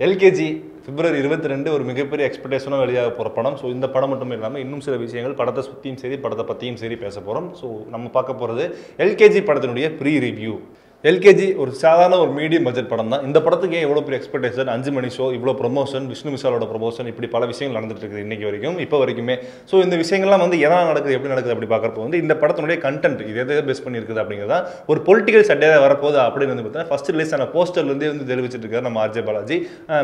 LKG பிப்ரவரி இருபத்தி ரெண்டு ஒரு மிகப்பெரிய எக்ஸ்பெக்டேஷனாக வெளியாக போகிற படம். ஸோ இந்த படம் மட்டும் இல்லாமல் இன்னும் சில விஷயங்கள் படத்தை சுற்றியும் சரி படத்தை பற்றியும் சரி பேச போகிறோம் ஸோ நம்ம பார்க்க போகிறது எல்கேஜி படத்தினுடைய ப்ரீ ரிவ்யூ எல்கேஜி ஒரு சாதாரண ஒரு மீடியம் பட்ஜெட் படம் தான். இந்த படத்துக்கு ஏன் எவ்வளோ பெரிய எக்ஸ்பெக்டேஷன் அஞ்சு மணி ஷோ இவ்வளோ ப்ரொமோஷன் விஷ்ணு விஷாலோட ப்ரொமோஷன் இப்படி பல விஷயங்கள் நடந்துட்டு இருக்குது இன்னைக்கு வரைக்கும் இப்போ வரைக்குமே. ஸோ இந்த விஷயங்கள்லாம் வந்து எதனால் நடக்குது எப்படி நடக்குது அப்படி பார்க்குறப்போ வந்து இந்த படத்தினுடைய கண்டென்ட் இது எதை பேஸ் பண்ணியிருக்குது அப்படிங்கிறதா ஒரு பொலிட்டிக்கல் சட்டையாக வரப்போகுது அப்படின்னு வந்து பார்த்தீங்கன்னா ஃபர்ஸ்ட் ரிலீஸ் ஆன போஸ்டர்லேருந்தே வந்து தெரிவிச்சிட்டு இருக்காரு நம்ம ஆர்ஜே பாலாஜி.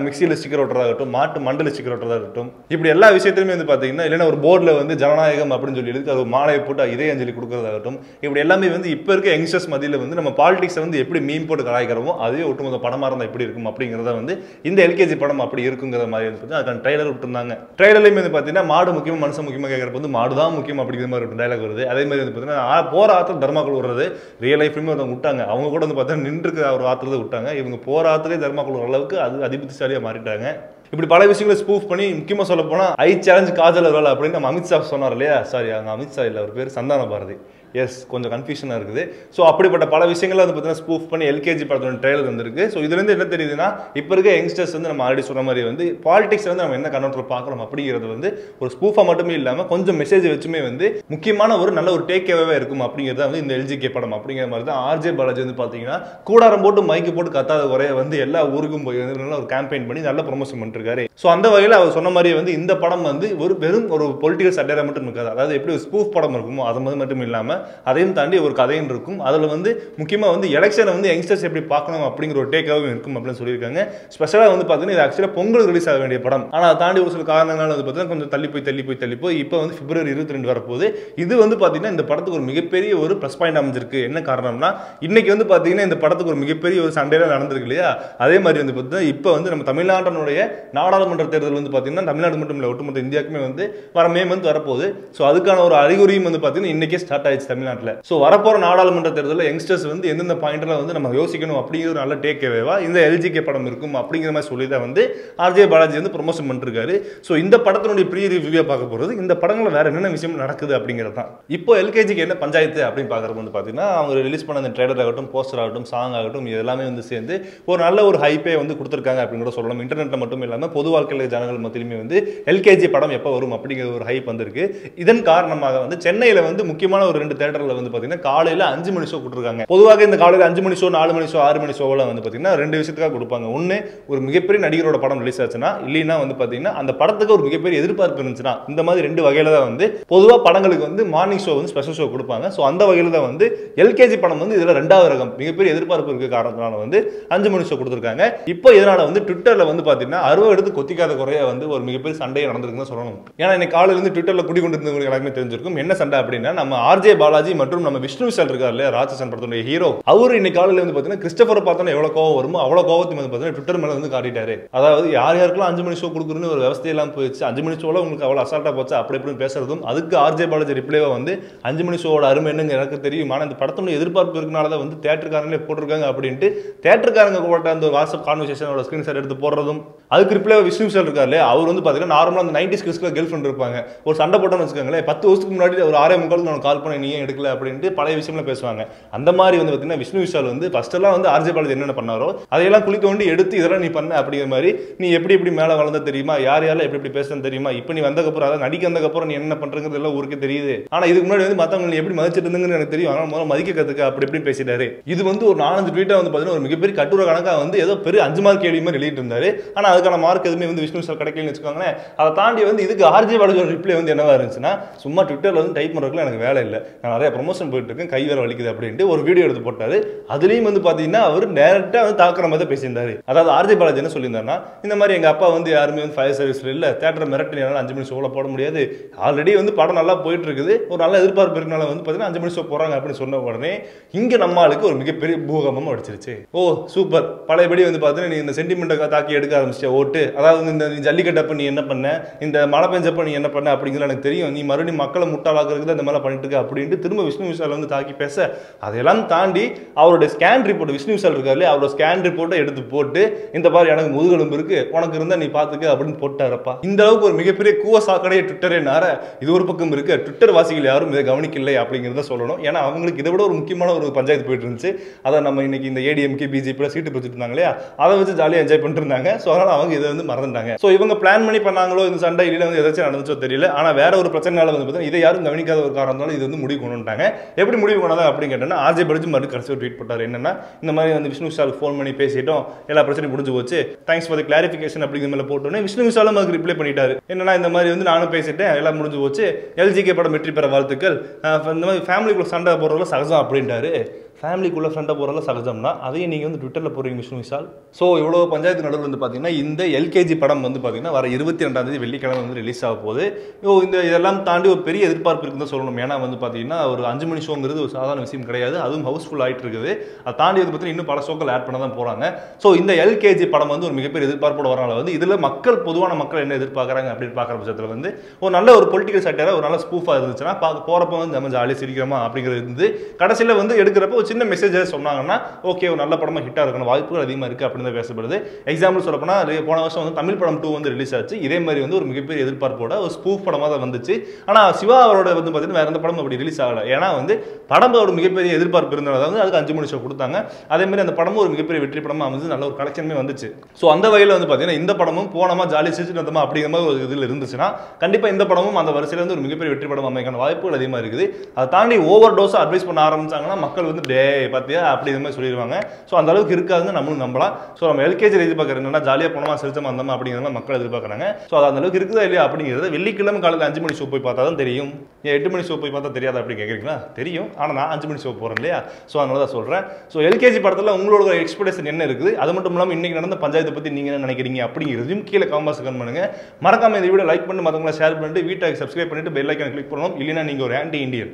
மிக்சியில் ஸ்டிக்கர் ஓட்டுறதாகட்டும் இருக்கட்டும் மாட்டு மண்டல ஸ்டிக்கர் ஓட்டுறதாகட்டும் இருக்கட்டும் இப்படி எல்லா விஷயத்திலுமே வந்து பார்த்தீங்கன்னா இல்லைன்னா ஒரு போர்டில் வந்து ஜனநாயகம் அப்படின்னு சொல்லி இருக்கு அது ஒரு மாலையை போட்டு இதே அஞ்சலி கொடுக்குறதாகட்டும் இப்படி எல்லாமே வந்து இப்போ இருக்க யங்ஸ்டர்ஸ் மதியில் வந்து நம்ம பாலிடிக்ஸை வந்து எப்படி மீன் போட்டு கலாய்க்கிறோமோ அதே ஒட்டுமொத்த படமாக இருந்தால் எப்படி இருக்கும் அப்படிங்கிறத வந்து இந்த எல்கேஜி படம் அப்படி இருக்குங்கிற மாதிரி வந்து பார்த்தீங்கன்னா அதுக்கான ட்ரைலர் விட்டுருந்தாங்க. ட்ரைலர்லேயும் வந்து பார்த்தீங்கன்னா மாடு முக்கியமாக மனுஷன் முக்கியமாக கேட்குறப்ப வந்து மாடு தான் முக்கியம் அப்படிங்கிற மாதிரி ஒரு டைலாக் வருது. அதே மாதிரி வந்து பார்த்தீங்கன்னா போகிற போற ஆத்துல தர்மாக்குள் விடுறது ரியல் லைஃப்லையுமே ஒருத்தவங்க விட்டாங்க. அவங்க கூட வந்து பார்த்தீங்கன்னா நின்றுக்கு ஒரு ஆத்துல விட்டாங்க. இவங்க போகிற ஆத்துலேயே தர்மாக்குள் வர அளவுக்கு அது அதிபுத்திசாலியாக மாறிட்டாங்க. இப்படி பல விஷயங்களை ஸ்பூஃப் பண்ணி முக்கியமாக சொல்ல போனால் ஐ சேலஞ்ச் காஜல் வேலை அப்படின்னு நம்ம அமித்ஷா சொன்னார் இல்லையா? சாரி அங்கே அமித்ஷா இல்லை அவர் பேர் சந்தான பாரதி எஸ் கொஞ்சம் கன்ஃபியூஷனாக இருக்குது. ஸோ அப்படிப்பட்ட பல விஷயங்களை வந்து பார்த்தீங்கன்னா ஸ்பூஃப் பண்ணி எல்கேஜி படத்தோட ட்ரெயிலர் வந்திருக்கு. ஸோ இதுலேருந்து என்ன தெரியுதுன்னா இப்போ இருக்க யங்ஸ்டர்ஸ் வந்து நம்ம ஆல்ரெடி சொன்ன மாதிரி வந்து பாலிடிக்ஸ் வந்து நம்ம என்ன கண்ணோட்டத்தில் பார்க்குறோம் அப்படிங்கிறது வந்து ஒரு ஸ்பூஃபாக மட்டுமே இல்லாமல் கொஞ்சம் மெசேஜ் வச்சுமே வந்து முக்கியமான ஒரு நல்ல ஒரு டேக் கேவாக இருக்கும் அப்படிங்கிறத வந்து இந்த எல்ஜிகே படம் அப்படிங்கிற மாதிரி தான் ஆர்ஜே பாலாஜி வந்து பார்த்தீங்கன்னா கூடாரம் போட்டு மைக்கு போட்டு கத்தாத குறைய வந்து எல்லா ஊருக்கும் போய் வந்து நல்ல ஒரு கேம்பெயின் பண்ணி நல்ல ப்ரொமோஷன் பண்ணிருக்காரு. ஸோ அந்த வகையில் அவர் சொன்ன மாதிரி வந்து இந்த படம் வந்து ஒரு வெறும் ஒரு பொலிட்டிக்கல் சட்டையாக மட்டும் இருக்காது. அதாவது எப்படி ஒரு ஸ்பூஃப் படம் இருக்குமோ அது மட்டும் இல்லாமல் அதையும் தாண்டி ஒரு கதையும் இருக்கும். அதில் வந்து முக்கியமாக வந்து எலெக்ஷனை வந்து யங்ஸ்டர்ஸ் எப்படி பார்க்கணும் அப்படிங்கிற ஒரு டேக்காகவும் இருக்கும் அப்படின்னு சொல்லியிருக்காங்க. ஸ்பெஷலாக வந்து பார்த்தீங்கன்னா இது ஆக்சுவலாக பொங்கல் ரிலீஸ் ஆக வேண்டிய படம். ஆனால் அதை தாண்டி ஒரு சில காரணங்களால் வந்து பார்த்தீங்கன்னா கொஞ்சம் தள்ளி போய் தள்ளி போய் தள்ளி போய் இப்போ வந்து பிப்ரவரி இருபத்தி ரெண்டு வரப்போகுது. இது வந்து பார்த்தீங்கன்னா இந்த படத்துக்கு ஒரு மிகப்பெரிய ஒரு ப்ளஸ் பாயிண்ட் அமைஞ்சிருக்கு. என்ன காரணம்னா இன்னைக்கு வந்து பார்த்தீங்கன்னா இந்த படத்துக்கு ஒரு மிகப்பெரிய ஒரு சண்டையில் நடந்திருக்கு இல்லையா? அதே மாதிரி வந்து பார்த்தீங்கன்னா இப்போ வந்து நம்ம தமிழ்நாட்டினுடைய நாடாளுமன்ற தேர்தல் வந்து பார்த்தீங்கன்னா தமிழ்நாடு மட்டும் இல்லை ஒட்டுமொத்த இந்தியாவுக்குமே வந்து வர மே மந்த் வரப்போகுது. ஸோ அதுக்கான ஒரு அறிகுறியும் வந்து பார்த்தீங்கன்னா இன்னைக்கே ஸ்டார்ட் ஆயிடுச்சு தமிழ்நாட்டில். ஸோ வரப்போகிற நாடாளுமன்ற தேர்தலில் யங்ஸ்டர்ஸ் வந்து எந்தெந்த பாயிண்ட்ல வந்து நம்ம யோசிக்கணும்? அப்படிங்கிற நல்ல டேக் அவேவா இந்த எல்ஜிகே படம் இருக்கும் அப்படிங்கிற மாதிரி சொல்லி தான் வந்து ஆர்ஜே பாலாஜி வந்து ப்ரொமோஷன் பண்ணிருக்காரு. ஸோ இந்த படத்தினுடைய ப்ரீ ரிவ்யூவை பார்க்க போகிறது இந்த படங்களில் வேற என்னென்ன விஷயம் நடக்குது அப்படிங்கிறது தான். இப்போ எல்கேஜிக்கு என்ன பஞ்சாயத்து அப்படின்னு பார்க்குறது வந்து பார்த்தீங்கன்னா அவங்க ரிலீஸ் பண்ண அந்த ட்ரெய்லர் ஆகட்டும் போஸ்டர் ஆகட்டும் சாங் ஆகட்டும் இது எல்லாமே வந்து சேர்ந்து ஒரு நல்ல ஒரு ஹைப்பே வந்து கொடுத்துருக்காங்க அப்படின்னு கூட சொல்லலாம் இன்டர்நெட்டில் மட்டும் இல்லாமல் பொது வாழ்க்கையில் ஜனங்கள் மத்தியுமே வந்து எல்கேஜி படம் எப்போ வரும் அப்படிங்கிற ஒரு ஹைப் வந்திருக்கு. இதன் காரணமாக வந்து சென்னையில் வந்து முக்கியமான ஒரு ரெண்டு தேட்டரில் வந்து பார்த்தீங்கன்னா காலையில் அஞ்சு மணி ஷோ கொடுத்துருக்காங்க. பொதுவாக இந்த காலையில் அஞ்சு மணி ஷோ நாலு மணி ஷோ ஆறு மணி ஷோவில் வந்து பார்த்தீங்கன்னா ரெண்டு விஷயத்துக்காக கொடுப்பாங்க. ஒன்று ஒரு மிகப்பெரிய நடிகரோட படம் ரிலீஸ் ஆச்சுன்னா இல்லைன்னா வந்து பார்த்தீங்கன்னா அந்த படத்துக்கு ஒரு மிகப்பெரிய எதிர்பார்ப்பு இருந்துச்சுன்னா இந்த மாதிரி ரெண்டு வகையில் தான் வந்து பொதுவாக படங்களுக்கு வந்து மார்னிங் ஷோ வந்து ஸ்பெஷல் ஷோ கொடுப்பாங்க. ஸோ அந்த வகையில் தான் வந்து எல்கேஜி படம் வந்து இதில் ரெண்டாவது ரகம் மிகப்பெரிய எதிர்பார்ப்பு இருக்க காரணத்தினால வந்து அஞ்சு மணி ஷோ கொடுத்துருக்காங்க. இப்போ இதனால் வந்து ட்விட்டரில் வந்து பார்த்தீங்கன்னா அறுவை எடுத்து கொத்திக்காத குறைய வந்து ஒரு மிகப்பெரிய சண்டையை நடந்திருக்குன்னு சொல்லணும். ஏன்னா இன்னைக்கு காலையிலேருந்து ட்விட்டரில் குடி கொண்டு இருந்தவங்களுக்கு எல்லாருமே தெரிஞ்சிருக்கும். என்ன சண்டை அப்படின்னா நம்ம ஆர்ஜே பாலாஜி மற்றும் நம்ம விஷ்ணு விஷால் இருக்கார் இல்லையா ராட்சசன் படத்துடைய ஹீரோ அவர் இன்னைக்கு காலையில் வந்து பார்த்தீங்கன்னா கிறிஸ்டபர் பார்த்தோன்னா எவ்வளோ கோவம் வருமோ அவ்வளோ கோவத்தை வந்து பார்த்தீங்கன்னா ட்விட்டர் மேலே வந்து காட்டிட்டாரு. அதாவது யார் யாருக்கெல்லாம் அஞ்சு மணி ஷோ கொடுக்குறதுன்னு ஒரு விவசாயம் போயிடுச்சு. அஞ்சு மணி ஷோவில் உங்களுக்கு அவ்வளோ அசால்ட்டாக போச்சு அப்படி இப்படின்னு பேசுறதும் அதுக்கு ஆர்ஜே பாலாஜி ரிப்ளேவா வந்து அஞ்சு மணி ஷோவோட அருமை என்னங்க எனக்கு தெரியும். ஆனால் இந்த படத்தோட எதிர்பார்ப்பு இருக்கனால தான் வந்து தேட்டருக்காரங்களே போட்டிருக்காங்க அப்படின்ட்டு தேட்டருக்காரங்க போட்ட அந்த வாட்ஸ்அப் கான்வர்சேஷனோட ஸ்கிரீன் ஷாட் எடுத்து போடுறதும் அதுக்கு ரிப்ளே விஷ்ணு விஷால் இருக்காரு அவர் வந்து பார்த்தீங்கன்னா நார்மலாக அந்த நைன்டி ஸ்கிரிஸ்க்கு கேர்ள் ஃப்ரெண்ட் இருப்பாங்க. ஒரு சண்டை போட்டோம்னு வச்சுக்கோங்களேன் பத்து வருஷத்துக்கு முன்னாடி ஒரு ஆறே முக்கால் நான் கால் பண்ண நீ ஏன் எடுக்கல அப்படின்ட்டு பழைய விஷயம்லாம் பேசுவாங்க. அந்த மாதிரி வந்து பார்த்தீங்கன்னா விஷ்ணு விஷால் வந்து ஃபர்ஸ்ட் எல்லாம் வந்து ஆர்ஜே பாலாஜி என்னென்ன பண்ணாரோ அதையெல்லாம் குளி தோண்டி எடுத்து இதெல்லாம் நீ பண்ண அப்படிங்கிற மாதிரி நீ எப்படி எப்படி மேலே வளர்ந்த தெரியுமா யார் யாரெல்லாம் எப்படி எப்படி பேசுறது தெரியுமா இப்போ நீ வந்தக்கப்புறம் அதாவது நடிக்க வந்தக்கப்புறம் நீ என்ன பண்றங்கிறது எல்லாம் ஊருக்கு தெரியுது. ஆனா இதுக்கு முன்னாடி வந்து மத்தவங்க நீ எப்படி மதிச்சிட்டு இருந்தீங்கன்னு எனக்கு தெரியும். ஆனால் முதல்ல மதிக்க கத்துக்க அப்படி எப்படி பேசிட்டாரு. இது வந்து ஒரு நாலஞ்சு ட்வீட்டா வந்து பார்த்தீங்கன்னா ஒரு மிகப்பெரிய கட்டுரை கணக்கா வந்து ஏதோ பெரிய அஞ்சு மார்க் கேள்வி மாதிரி எழுதிட்டு இருந்தாரு. ஆனா அதுக்கான மார்க் எதுவுமே வந்து விஷ்ணு சார் கிடைக்கலன்னு வச்சுக்கோங்களேன். அதை தாண்டி வந்து இதுக்கு ஆர்ஜே பாலாஜியோட ரிப்ளை வந்து என்னவா இருந்துச்சுன்னா சும்மா ட்விட்டர்ல வந்து டைப் பண்றதுக்குள்ள எனக்கு வேலை இல்லை. நிறைய ப்ரொமோஷன் போயிட்டுருக்கேன் கை வேற வலிக்குது அப்படின்ட்டு ஒரு வீடியோ எடுத்து போட்டாரு. அதுலேயும் வந்து பார்த்தீங்கன்னா அவர் டேரெக்டாக வந்து தாக்குற மாதிரி தான் பேசியிருந்தாரு. அதாவது ஆர்ஜே பாலாஜி என்ன சொல்லியிருந்தாருன்னா இந்த மாதிரி எங்கள் அப்பா வந்து யாருமே வந்து ஃபயர் சர்வீஸில் இல்லை தேட்டர் மிரட்டி என்னால் அஞ்சு மணி ஷோவில் போட முடியாது. ஆல்ரெடி வந்து படம் நல்லா போயிட்டு இருக்குது ஒரு நல்ல எதிர்பார்ப்பு இருக்கனால வந்து பார்த்தீங்கன்னா அஞ்சு மணி ஷோ போகிறாங்க அப்படின்னு சொன்ன உடனே இங்கே நம்ம ஆளுக்கு ஒரு மிகப்பெரிய பூகம்பம் அடிச்சிருச்சு. ஓ சூப்பர் பழையபடி வந்து பார்த்தீங்கன்னா நீ இந்த சென்டிமெண்ட்டை தாக்கி எடுக்க ஆரம்பிச்ச ஓட்டு. அதாவது இந்த ஜல்லிக்கட்டப்ப நீ என்ன பண்ண? இந்த மழை பெஞ்சப்ப நீ என்ன பண்ண? அப்படிங்கிறது எனக்கு தெரியும். நீ மறுபடியும் மக்களை முட்டாளாக்குறதுக்கு அந்த இந்த மாதிரி பண்ணிட்டு இருக்க அப்படின்னு அப்படின்ட்டு திரும்ப விஷ்ணு விஷால் வந்து தாக்கி பேச அதையெல்லாம் தாண்டி அவரோட ஸ்கேன் ரிப்போர்ட் விஷ்ணு விஷால் இருக்காரு அவரோட ஸ்கேன் ரிப்போர்ட்டை எடுத்து போட்டு இந்த மாதிரி எனக்கு முதுகெலும்பு இருக்கு உனக்கு இருந்தா நீ பாத்துக்க அப்படின்னு போட்டாரப்பா. இந்த அளவுக்கு ஒரு மிகப்பெரிய கூவ சாக்கடையை ட்விட்டரே நார இது ஒரு பக்கம் இருக்கு. ட்விட்டர் வாசிகள் யாரும் இதை கவனிக்கலை அப்படிங்கிறத சொல்லணும். ஏன்னா அவங்களுக்கு இதை விட ஒரு முக்கியமான ஒரு பஞ்சாயத்து போயிட்டு இருந்துச்சு. அதை நம்ம இன்னைக்கு இந்த ஏடிஎம்கே பிஜேபியில் சீட்டு பிடிச்சிட்டு இருந்தாங்க இல்லையா? அதை வச்சு ஜாலியாக என்ஜாய் பண்ணிட்டு இருந்தாங்க. ஸோ அதனால அவங்க இதை வந்து மறந்துட்டாங்க. ஸோ இவங்க பிளான் பண்ணி பண்ணாங்களோ இந்த சண்டை இல்லை வந்து எதாச்சும் நடந்துச்சோ தெரியல. ஆனால் வேற ஒரு பிரச்சனைனால வந்து பார்த்தீங்கன்னா இதை யாரும் கவனிக்காத ஒரு காரணம் இது வந்து முடிவு கொண்டு வந்துட்டாங்க எப்படி முடிவு கொண்டாங்க அப்படின்னு கேட்டோம்னா ஆர்ஜே படிச்சு மறுபடியும் கடைசி ஒரு ட்வீட் போட்டார். என்னன்னா இந்த மாதிரி வந்து விஷ்ணு விஷாலுக்கு ஃபோன் பண்ணி பேசிட்டோம். எல்லா பிரச்சனையும் முடிஞ்சு போச்சு. தேங்க்ஸ் ஃபார் கிளாரிஃபிகேஷன் அப்படிங்கிற மேலே போட்டோன்னே விஷ்ணு விஷாலும் அதுக்கு ரிப்ளை பண்ணிட்டாரு. என்னன்னா இந்த மாதிரி வந்து நானும் பேசிட்டேன். எல்லாம் முடிஞ்சு போச்சு. எல்ஜிகே படம் வெற்றி பெற வாழ்த்துக்கள். இந்த மாதிரி ஃபேமிலிக்குள்ள சண்டை போடுறதுல சகஜம் அப்படின்ட்டாரு. ஃபேமிலிக்குள்ளே ஃப்ரெண்டாக போகிறதெல்லாம் சகஜம்னா அதையும் நீங்கள் வந்து ட்விட்டரில் போகிறீங்க விஷ்ணு விஷால். ஸோ இவ்வளோ பஞ்சாயத்து நடுவில் வந்து பார்த்தீங்கன்னா இந்த எல்கேஜி படம் வந்து பார்த்தீங்கன்னா வர இருபத்தி ரெண்டாம் தேதி வெள்ளிக்கிழமை வந்து ரிலீஸ் ஆக போகுது. ஓ இந்த இதெல்லாம் தாண்டி ஒரு பெரிய எதிர்பார்ப்பு இருக்குன்னு தான் சொல்லணும். ஏன்னா வந்து பார்த்தீங்கன்னா ஒரு அஞ்சு மணி ஷோங்கிறது ஒரு சாதாரண விஷயம் கிடையாது. அதுவும் ஹவுஸ்ஃபுல் ஆகிட்டு இருக்குது. அதை தாண்டி வந்து பார்த்தீங்கன்னா இன்னும் பல ஷோக்கள் ஆட் பண்ண தான் போகிறாங்க ஸோ இந்த எல்கேஜி படம் வந்து ஒரு மிகப்பெரிய எதிர்பார்ப்போட வரனால வந்து இதில் மக்கள் பொதுவான மக்கள் என்ன எதிர்பார்க்குறாங்க அப்படின்னு பார்க்குற பட்சத்தில் வந்து ஒரு நல்ல ஒரு பொலிட்டிக்கல் சட்டையாக ஒரு நல்ல ஸ்பூஃபாக இருந்துச்சுன்னா பார்க்க போகிறப்ப வந்து நம்ம ஜாலியாக சிரிக்கிறோமா அப்படிங்கிறது இருந்து கடைசியில் வந்து எடுக்கிறப்ப ஒரு சின்ன மெசேஜ் சொன்னாங்கன்னா ஓகே ஒரு நல்ல படமாக ஹிட்டாக இருக்கணும் வாய்ப்புகள் அதிகமாக இருக்குது அப்படின்னு தான் பேசப்படுது. எக்ஸாம்பிள் சொல்லப்போனால் போன வருஷம் வந்து தமிழ் படம் டூ வந்து ரிலீஸ் ஆச்சு. இதே மாதிரி வந்து ஒரு மிகப்பெரிய எதிர்பார்ப்போட ஒரு ஸ்பூஃப் படமாக தான் வந்துச்சு. ஆனால் சிவா அவரோட வந்து பார்த்தீங்கன்னா வேற எந்த படம் அப்படி ரிலீஸ் ஆகலை. ஏன்னா வந்து படம் ஒரு மிகப்பெரிய எதிர்பார்ப்பு இருந்தனால வந்து அதுக்கு அஞ்சு மணி ஷோ கொடுத்தாங்க. அதே மாதிரி அந்த படமும் ஒரு மிகப்பெரிய வெற்றி படமாக அமைஞ்சு நல்ல ஒரு கலெக்ஷனுமே வந்துச்சு. ஸோ அந்த வகையில் வந்து பார்த்தீங்கன்னா இந்த படமும் போனமா ஜாலி சிரிச்சுட்டு அப்படிங்கிற மாதிரி ஒரு இதில் இருந்துச்சுன்னா கண்டிப்பாக இந்த படமும் அந்த வரிசையில் வந்து ஒரு மிகப்பெரிய வெற்றி படம் அமைக்கான வாய்ப்புகள் அதிகமாக இருக்குது. அதை தாண்டி ஓவர் டோஸாக அட்வைஸ் பண்ண ஆரம்பிச்சாங்கன்னா மக்கள் வந்து டே பார்த்தியா அப்படி இது மாதிரி சொல்லிடுவாங்க ஸோ அந்த அளவுக்கு இருக்காதுன்னு நம்மளும் நம்பலாம். ஸோ நம்ம எல்கேஜி எதிர்பார்க்குறது என்னன்னா ஜாலியாக போனோமா சிரிச்சமா வந்தோமா அப்படிங்கிற மாதிரி மக்கள் எதிர்பார்க்குறாங்க. ஸோ அது அந்த அளவுக்கு இருக்குதா இல்லையா அப்படிங்கிறது வெள்ளிக்கிழமை காலையில் அஞ்சு மணி ஷோ போய் பார்த்தா தான் தெரியும். ஏன் எட்டு மணி ஷோ போய் பார்த்தா தெரியாது அப்படி கேட்குறீங்களா தெரியும். ஆனால் நான் அஞ்சு மணி ஷோ போகிறேன் இல்லையா? ஸோ அதனால தான் சொல்கிறேன் ஸோ எல்கேஜி படத்தில் உங்களோட எக்ஸ்பெக்டேஷன் என்ன இருக்குது? அது மட்டும் இல்லாமல் இன்னைக்கு நடந்த பஞ்சாயத்தை பற்றி நீங்கள் என்ன நினைக்கிறீங்க அப்படிங்கிறதையும் கீழே காமெண்ட்ஸ் கன் பண்ணுங்கள் மறக்காம இந்த வீடியோ லைக் பண்ணி மற்றவங்களை ஷேர் பண்ணிட்டு வீட்டை சப்ஸ்கிரைப் பண்ணிட்டு பெல் ஐக்கான கிளிக் பண்ணணும். இல்லைன்னா நீங்கள் ஒரு ஆன்டி இண்டியன்